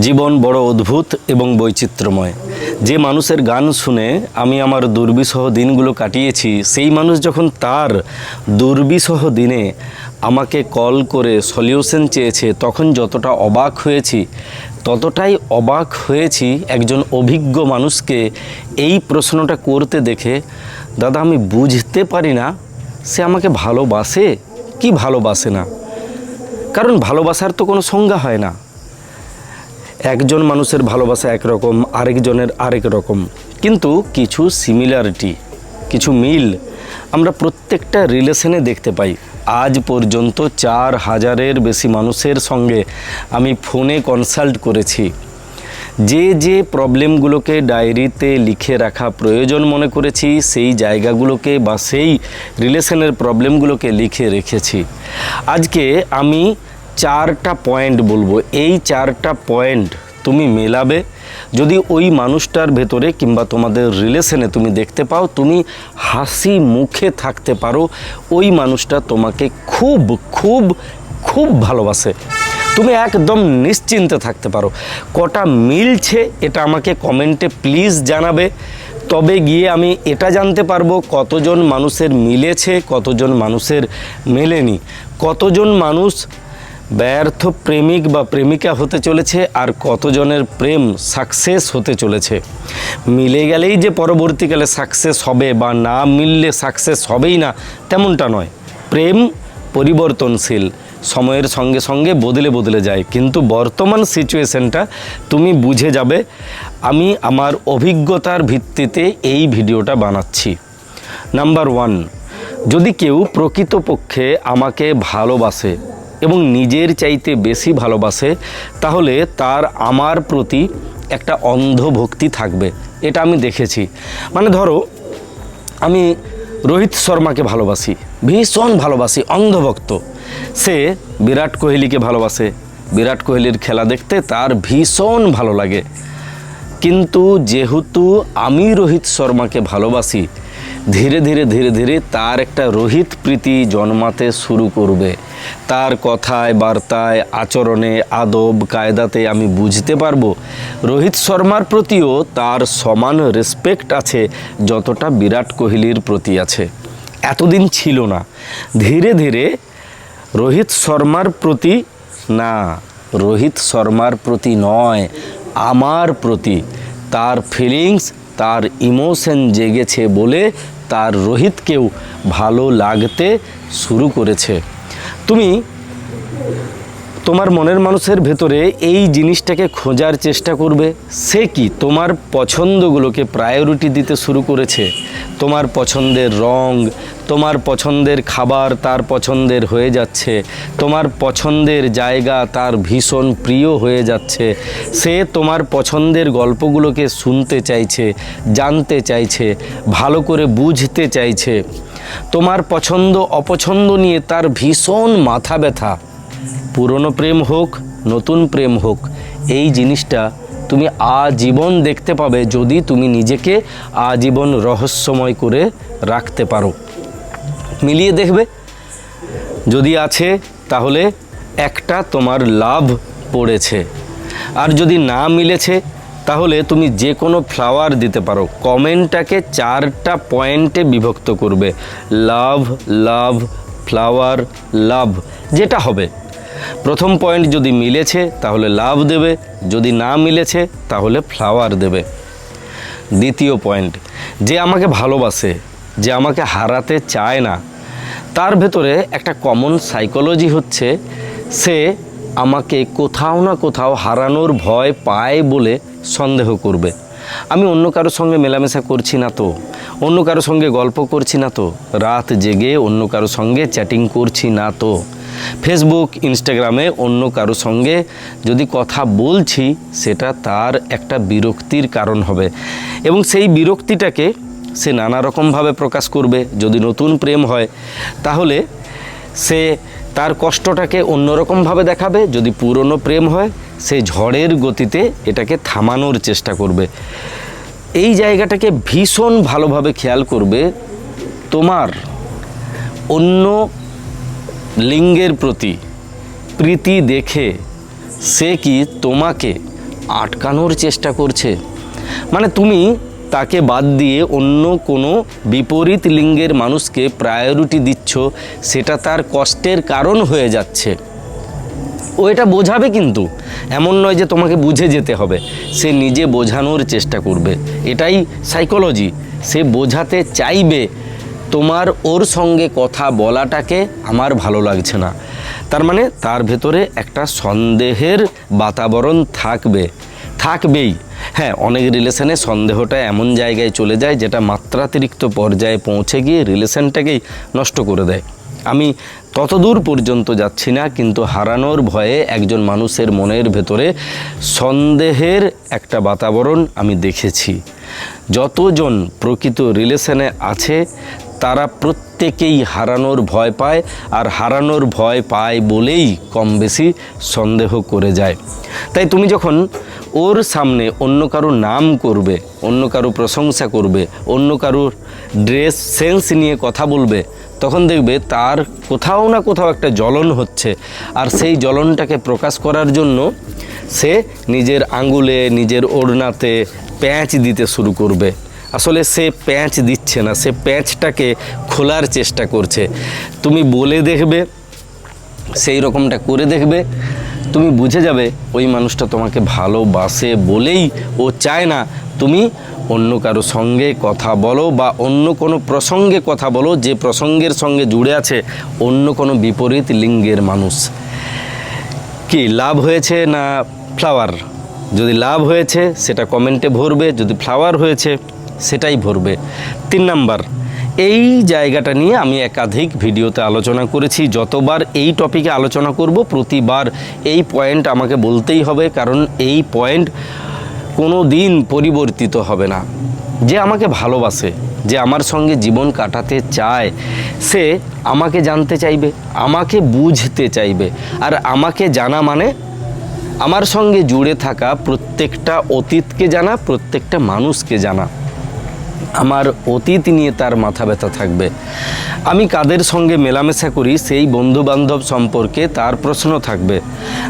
জীবন বড় অদ্ভুত এবং বৈচিত্র্যময়। যে মানুষের গান শুনে আমি আমার দুর্বিসহ দিনগুলো কাটিয়েছি, সেই মানুষ যখন তার দুর্বিসহ দিনে আমাকে কল করে সলিউশন চেয়েছে, তখন যতটা অবাক হয়েছি, ততটাই অবাক হয়েছি একজন অভিজ্ঞ মানুষকে এই প্রশ্নটা করতে দেখে, দাদা, আমি বুঝতে পারি না, সে আমাকে ভালোবাসে? কি ভালোবাসে না? কারণ ভালোবাসার তো কোনো সংজ্ঞা হয় না। একজন মানুষের ভালোবাসা একরকম, আরেকজনের আরেক রকম। কিন্তু কিছু সিমিলারিটি কিছু মিল আমরা প্রত্যেকটা রিলেশনে দেখতে পাই। আজ পর্যন্ত চার হাজারের বেশি মানুষের সঙ্গে আমি ফোনে কনসাল্ট করেছি। যে যে প্রবলেমগুলোকে ডায়েরিতে লিখে রাখা প্রয়োজন মনে করেছি, সেই জায়গাগুলোকে বা সেই রিলেশনের প্রবলেমগুলোকে লিখে রেখেছি। আজকে আমি চারটা পয়েন্ট বলব। এই চারটা পয়েন্ট তুমি মেলাবে। যদি ওই মানুষটার ভেতরে কিংবা তোমাদের রিলেশনে তুমি দেখতে পাও, তুমি হাসি মুখে থাকতে পারো। ওই মানুষটা তোমাকে খুব খুব খুব ভালোবাসে। তুমি একদম নিশ্চিন্তে থাকতে পারো। কটা মিলছে এটা আমাকে কমেন্টে প্লিজ জানাবে। তবে গিয়ে আমি এটা জানতে পারব, কতজন মানুষের মিলেছে, কতজন মানুষের মেলেনি। কতজন মানুষ ব্যর্থ প্রেমিক বা প্রেমিকা হতে চলেছে আর কতজনের প্রেম সাকসেস হতে চলেছে। মিলে গেলেই যে পরবর্তীকালে সাকসেস হবে বা না মিললে সাকসেস হবেই না, তেমনটা নয়। প্রেম পরিবর্তনশীল, সময়ের সঙ্গে সঙ্গে বদলে বদলে যায়। কিন্তু বর্তমান সিচুয়েশনটা তুমি বুঝে যাবে, আমি আমার অভিজ্ঞতার ভিত্তিতে এই ভিডিওটা বানাচ্ছি। নাম্বার ওয়ান যদি কেউ প্রকৃতপক্ষে আমাকে ভালোবাসে এবং নিজের চাইতে বেশি ভালোবাসে, তাহলে তার আমার প্রতি একটা অন্ধভক্তি থাকবে। এটা আমি দেখেছি। মানে ধরো, আমি রোহিত শর্মাকে ভালোবাসি, ভীষণ ভালোবাসি, অন্ধভক্ত। সে বিরাট কোহলিকে ভালোবাসে। বিরাট কোহলির খেলা দেখতে তার ভীষণ ভালো লাগে। কিন্তু যেহেতু আমি রোহিত শর্মাকে ভালোবাসি ধীরে ধীরে ধীরে ধীরে তার একটা রোহিত প্রীতি জন্মাতে শুরু করবে। তার কথায়, বার্তায়, আচরণে, আদব, কায়দাতে আমি বুঝতে পারব। রোহিত শর্মার প্রতিও তার সমান রেসপেক্ট আছে, যতটা বিরাট কোহলির প্রতি আছে। এতদিন ছিল না। ধীরে ধীরে রোহিত শর্মার প্রতি, না, রোহিত শর্মার প্রতি নয়, আমার প্রতি। তার ফিলিংস তার ইমোশন জেগেছে বলে তার রোহিতকেও ভালো লাগতে শুরু করেছে। তুমি তোমার মনের মানুষের ভেতরে এই জিনিসটাকে খোঁজার চেষ্টা করবে। সে কি তোমার পছন্দগুলোকে প্রায়োরিটি দিতে শুরু করেছে? তোমার পছন্দের রং, তোমার পছন্দের খাবার তার পছন্দের হয়ে যাচ্ছে, তোমার পছন্দের জায়গা তার ভীষণ প্রিয় হয়ে যাচ্ছে। সে তোমার পছন্দের গল্পগুলোকে শুনতে চাইছে, জানতে চাইছে, ভালো করে বুঝতে চাইছে। তোমার পছন্দ অপছন্দ নিয়ে তার ভীষণ মাথা ব্যথা। পুরনো প্রেম হোক, নতুন প্রেম হোক, এই জিনিসটা তুমি আজীবন দেখতে পাবে যদি তুমি নিজেকে আজীবন রহস্যময় করে রাখতে পারো। মিলিয়ে দেখবে। যদি আছে, তাহলে একটা তোমার লাভ পড়েছে। আর যদি না মিলেছে, তাহলে তুমি যে কোনো ফ্লাওয়ার দিতে পারো। কমেন্টটাকে চারটা পয়েন্টে বিভক্ত করবে। লাভ লাভ ফ্লাওয়ার লাভ, যেটা হবে। প্রথম পয়েন্ট যদি মিলেছে, তাহলে লাভ দেবে। যদি না মিলেছে, তাহলে ফ্লাওয়ার দেবে। দ্বিতীয় পয়েন্ট, যে আমাকে ভালোবাসে, যে আমাকে হারাতে চায় না, তার ভেতরে একটা কমন সাইকোলজি হচ্ছে, সে আমাকে কোথাও না কোথাও হারানোর ভয় পায় বলে সন্দেহ করবে। আমি অন্য কারোর সঙ্গে মেলামেশা করছি না তো, অন্য কারোর সঙ্গে গল্প করছি না তো, রাত জেগে অন্য কারোর সঙ্গে চ্যাটিং করছি না তো। ফেসবুক ইনস্টাগ্রামে অন্য কারোর সঙ্গে যদি কথা বলছি, সেটা তার একটা বিরক্তির কারণ হবে। এবং সেই বিরক্তিটাকে সে নানা রকমভাবে প্রকাশ করবে। যদি নতুন প্রেম হয়, তাহলে সে তার কষ্টটাকে অন্যরকমভাবে দেখাবে। যদি পুরনো প্রেম হয়, সে ঝড়ের গতিতে এটাকে থামানোর চেষ্টা করবে। এই জায়গাটাকে ভীষণ ভালোভাবে খেয়াল করবে তোমার অন্য লিঙ্গের প্রতি প্রীতি দেখে সে কি তোমাকে আটকানোর চেষ্টা করছে? মানে তুমি তাকে বাদ দিয়ে অন্য কোনো বিপরীত লিঙ্গের মানুষকে প্রায়োরিটি দিচ্ছ, সেটা তার কষ্টের কারণ হয়ে যাচ্ছে। ও এটা বোঝাবে কিন্তু। এমন নয় যে তোমাকে বুঝে যেতে হবে। সে নিজে বোঝানোর চেষ্টা করবে। এটাই সাইকোলজি সে বোঝাতে চাইবে তোমার ওর সঙ্গে কথা বলাটাকে আমার ভালো লাগছে না। তার মানে তার ভেতরে একটা সন্দেহের বাতাবরণ থাকবে। থাকবেই। হ্যাঁ অনেক রিলেশনে সন্দেহটা এমন জায়গায় চলে যায় যেটা মাত্রাতিরিক্ত পর্যায়ে পৌঁছে গিয়ে রিলেশনটাকেই নষ্ট করে দেয়। আমি ততদূর পর্যন্ত যাচ্ছি না, কিন্তু হারানোর ভয়ে একজন মানুষের মনের ভেতরে সন্দেহের একটা বাতাবরণ আমি দেখেছি। যতজন প্রকৃত রিলেশনে আছে তারা প্রত্যেকেই হারানোর ভয় পায় আর হারানোর ভয় পায় বলেই কম বেশি সন্দেহ করে যায়। তাই তুমি যখন ওর সামনে অন্য কারও নাম করবে, অন্য কারও প্রশংসা করবে, অন্য কারোর ড্রেস সেন্স নিয়ে কথা বলবে, তখন দেখবে তার কোথাও না কোথাও একটা জ্বলন হচ্ছে। আর সেই জ্বলনটাকে প্রকাশ করার জন্য সে নিজের আঙ্গুলে নিজের ওড়নাতে প্যাঁচ দিতে শুরু করবে। আসলে সে প্যাঁচ দিচ্ছে না, সে প্যাঁচটাকে খোলার চেষ্টা করছে। তুমি বলে দেখবে, সেই রকমটা করে দেখবে, তুমি বুঝে যাবে ওই মানুষটা তোমাকে ভালোবাসে বলেই ও চায় না। তুমি অন্য কারও সঙ্গে কথা বলো বা অন্য কোনো প্রসঙ্গে কথা বলো, যে প্রসঙ্গের সঙ্গে জুড়ে আছে অন্য কোনো বিপরীত লিঙ্গের মানুষ। কি, লাভ হয়েছে না ফ্লাওয়ার যদি লাভ হয়েছে, সেটা কমেন্টে ভরবে, যদি ফ্লাওয়ার হয়েছে সেটাই ভরবে। তিন নাম্বার, এই জায়গাটা নিয়ে আমি একাধিক ভিডিওতে আলোচনা করেছি। যতবার এই টপিকে আলোচনা করব, প্রতিবার এই পয়েন্ট আমাকে বলতেই হবে, কারণ এই পয়েন্ট কোনো দিন পরিবর্তিত হবে না। যে আমাকে ভালোবাসে, যে আমার সঙ্গে জীবন কাটাতে চায়, সে আমাকে জানতে চাইবে, আমাকে বুঝতে চাইবে। আর আমাকে জানা মানে আমার সঙ্গে জুড়ে থাকা প্রত্যেকটা অতীতকে জানা, প্রত্যেকটা মানুষকে জানা। আমার অতীত নিয়ে তার মাথা ব্যথা থাকবে। আমি কাদের সঙ্গে মেলামেশা করি সেই বন্ধু বান্ধব সম্পর্কে তার প্রশ্ন থাকবে।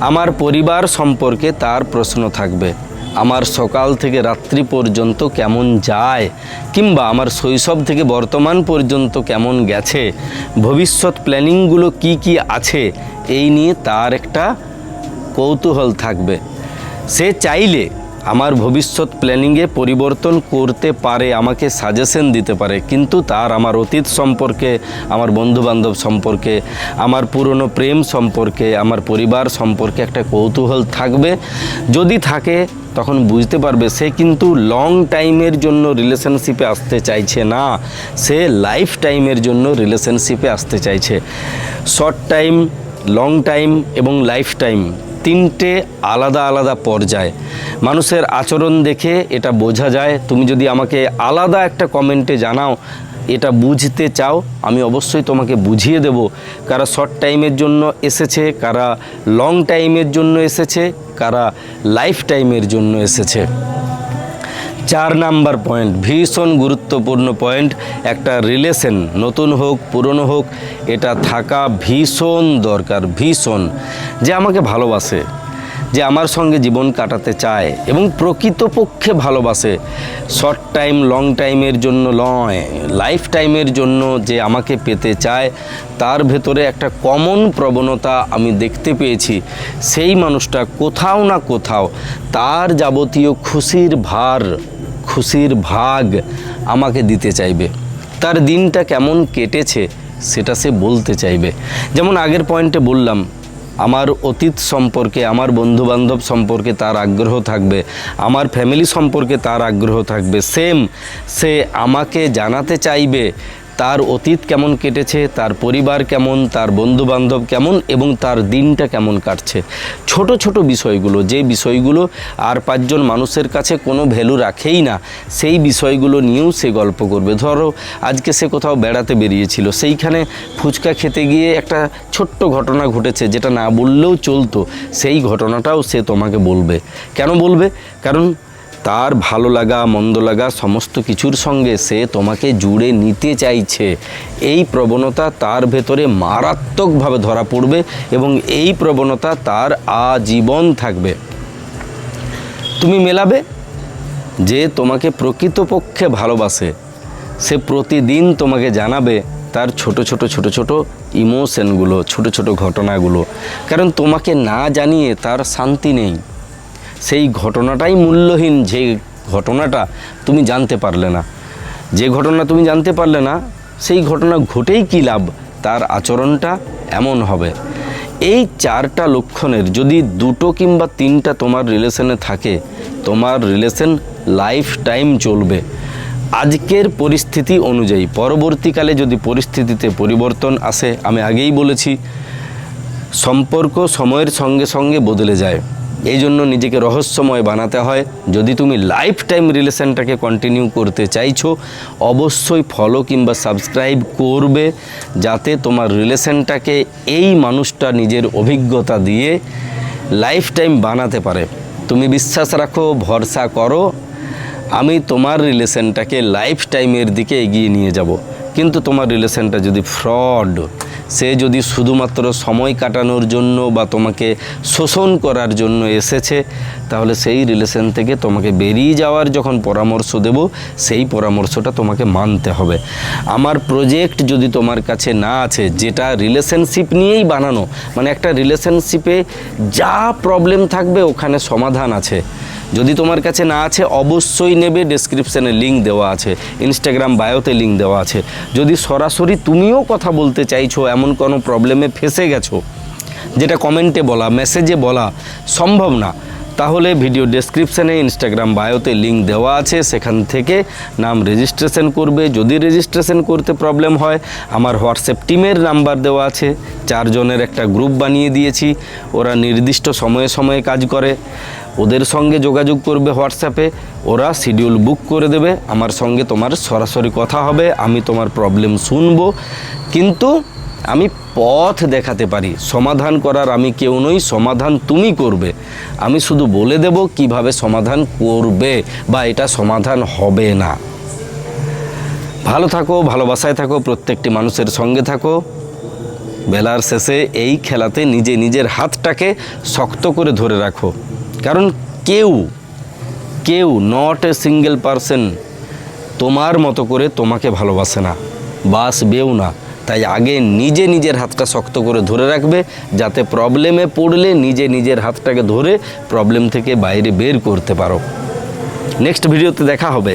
আমার পরিবার সম্পর্কে তার প্রশ্ন থাকবে। আমার সকাল থেকে রাত্রি পর্যন্ত কেমন যায় কিংবা আমার শৈশব থেকে বর্তমান পর্যন্ত কেমন গেছে, ভবিষ্যৎ প্ল্যানিংগুলো কি কি আছে, এই নিয়ে তার একটা কৌতূহল থাকবে। সে চাইলে আমার ভবিষ্যৎ প্ল্যানিংয়ে পরিবর্তন করতে পারে, আমাকে সাজেশন দিতে পারে। কিন্তু তার, আমার অতীত সম্পর্কে, আমার বন্ধুবান্ধব সম্পর্কে, আমার পুরনো প্রেম সম্পর্কে, আমার পরিবার সম্পর্কে একটা কৌতূহল থাকবে। যদি থাকে, তখন বুঝতে পারবে সে কিন্তু লং টাইমের জন্য রিলেশনশিপে আসতে চাইছে না। সে লাইফ টাইমের জন্য রিলেশনশিপে আসতে চাইছে। শর্ট টাইম লং টাইম এবং লাইফ টাইম তিনটে আলাদা আলাদা পর্যায়। মানুষের আচরণ দেখে এটা বোঝা যায়। তুমি যদি আমাকে আলাদা একটা কমেন্টে জানাও, এটা বুঝতে চাও, আমি অবশ্যই তোমাকে বুঝিয়ে দেব। কারা শর্ট টাইমের জন্য এসেছে, কারা লং টাইমের জন্য এসেছে, কারা লাইফ টাইমের জন্য এসেছে। চার নাম্বার পয়েন্ট। ভীষণ গুরুত্বপূর্ণ পয়েন্ট। একটা রিলেশন, নতুন হোক, পুরনো হোক, এটা থাকা ভীষণ দরকার, ভীষণ। যে আমাকে ভালোবাসে যে আমার সঙ্গে জীবন কাটাতে চায় এবং প্রকৃতপক্ষে ভালোবাসে। শর্ট টাইম লং টাইমের জন্য নয় লাইফ টাইমের জন্য যে আমাকে পেতে চায়, তার ভেতরে একটা কমন প্রবণতা আমি দেখতে পেয়েছি। সেই মানুষটা কোথাও না কোথাও তার যাবতীয় খুশির ভার, খুশির ভাগ আমাকে দিতে চাইবে। তার দিনটা কেমন কেটেছে সেটা সে বলতে চাইবে। যেমন আগের পয়েন্টে বললাম আমার অতীত সম্পর্কে, আমার বন্ধুবান্ধব সম্পর্কে তার আগ্রহ থাকবে, আমার ফ্যামিলি সম্পর্কে তার আগ্রহ থাকবে। সেম সে আমাকে জানাতে চাইবে তার অতীত কেমন কেটেছে, তার পরিবার কেমন, তার বন্ধুবান্ধব কেমন এবং তার দিনটা কেমন কাটছে। ছোট ছোট বিষয়গুলো, যে বিষয়গুলো আর পাঁচজন মানুষের কাছে কোনো ভ্যালু রাখেই না, সেই বিষয়গুলো নিয়েও সে গল্প করবে। ধরো, আজকে সে কোথাও বেড়াতে বেরিয়েছিল, সেইখানে ফুচকা খেতে গিয়ে একটা ছোট্ট ঘটনা ঘটেছে যেটা না বললেও চলতো, সেই ঘটনাটাও সে তোমাকে বলবে। কেন বলবে? কারণ তার ভালো লাগা, মন্দ লাগা সমস্ত কিছুর সঙ্গে সে তোমাকে জুড়ে নিতে চাইছে। এই প্রবণতা তার ভেতরে মারাত্মকভাবে ধরা পড়বে এবং এই প্রবণতা তার আজীবন থাকবে। তুমি মেলাবে যে তোমাকে প্রকৃতপক্ষে ভালোবাসে। সে প্রতিদিন তোমাকে জানাবে তার ছোট ছোট ছোট ছোট ইমোশনগুলো ছোট ছোট ঘটনাগুলো। কারণ তোমাকে না জানিয়ে তার শান্তি নেই। সেই ঘটনাটাই মূল্যহীন, যে ঘটনাটা তুমি জানতে পারলে না। যে ঘটনা তুমি জানতে পারলে না, সেই ঘটনা ঘটেই কী লাভ? তার আচরণটা এমন হবে। এই চারটা লক্ষণের যদি দুটো কিংবা তিনটা তোমার রিলেশনে থাকে, তোমার রিলেশন লাইফ টাইম চলবে। আজকের পরিস্থিতি অনুযায়ী, পরবর্তীকালে যদি পরিস্থিতিতে পরিবর্তন আসে, আমি আগেই বলেছি, সম্পর্ক সময়ের সঙ্গে সঙ্গে বদলে যায়। এই জন্য নিজেকে রহস্যময় বানাতে হয়। যদি তুমি লাইফ টাইম রিলেশনটাকে কন্টিনিউ করতে চাইছো, অবশ্যই ফলো কিংবা সাবস্ক্রাইব করবে, যাতে তোমার রিলেশনটাকে এই মানুষটা নিজের অভিজ্ঞতা দিয়ে লাইফ টাইম বানাতে পারে। তুমি বিশ্বাস রাখো, ভরসা করো, আমি তোমার রিলেশনটাকে লাইফ টাইমের দিকে এগিয়ে নিয়ে যাব। কিন্তু তোমার রিলেশনটা যদি ফ্রড সে যদি শুধুমাত্র সময় কাটানোর জন্য বা তোমাকে শোষণ করার জন্য এসেছে, তাহলে সেই রিলেশন থেকে তোমাকে বেরিয়ে যাওয়ার যখন পরামর্শ দেব, সেই পরামর্শটা তোমাকে মানতে হবে। আমার প্রজেক্ট যদি তোমার কাছে না আছে, যেটা রিলেশনশিপ নিয়েই বানানো মানে একটা রিলেশনশিপে যা প্রবলেম থাকবে, ওখানে সমাধান আছে। যদি তোমার কাছে না আছে, অবশ্যই নেবে ডেসক্রিপশানে লিঙ্ক দেওয়া আছে ইনস্টাগ্রাম বায়োতে লিঙ্ক দেওয়া আছে। যদি সরাসরি তুমিও কথা বলতে চাইছো, এমন কোনো প্রবলেমে ফেসে গেছো, যেটা কমেন্টে বলা মেসেজে বলা সম্ভব না, তাহলে ভিডিও ডেসক্রিপশানে ইনস্টাগ্রাম বায়োতে লিঙ্ক দেওয়া আছে। সেখান থেকে নাম রেজিস্ট্রেশন করবে। যদি রেজিস্ট্রেশন করতে প্রবলেম হয়, আমার হোয়াটসঅ্যাপ টিমের নাম্বার দেওয়া আছে। চারজনের একটা গ্রুপ বানিয়ে দিয়েছি। ওরা নির্দিষ্ট সময়ে সময়ে কাজ করে। ওদের সঙ্গে যোগাযোগ করবে হোয়াটসঅ্যাপে, ওরা শিডিউল বুক করে দেবে, আমার সঙ্গে তোমার সরাসরি কথা হবে, আমি তোমার প্রবলেম শুনব। কিন্তু আমি পথ দেখাতে পারি, সমাধান করার আমি কেউ নই, সমাধান তুমি করবে। আমি শুধু বলে দেব কীভাবে সমাধান করবে বা এটা সমাধান হবে না। ভালো থাকো, ভালোবাসায় থাকো, প্রত্যেকটি মানুষের সঙ্গে থাকো। বেলার শেষে এই খেলাতে নিজে নিজের হাতটাকে শক্ত করে ধরে রাখো। কারণ কেউ কেউ নট এ সিঙ্গেল পারসন তোমার মতো করে তোমাকে ভালোবাসে না বাসবেও না। তাই আগে নিজে নিজের হাতটা শক্ত করে ধরে রাখবে, যাতে প্রবলেমে পড়লে নিজে নিজের হাতটাকে ধরে প্রবলেম থেকে বাইরে বের করতে পারো। নেক্সট ভিডিওতে দেখা হবে।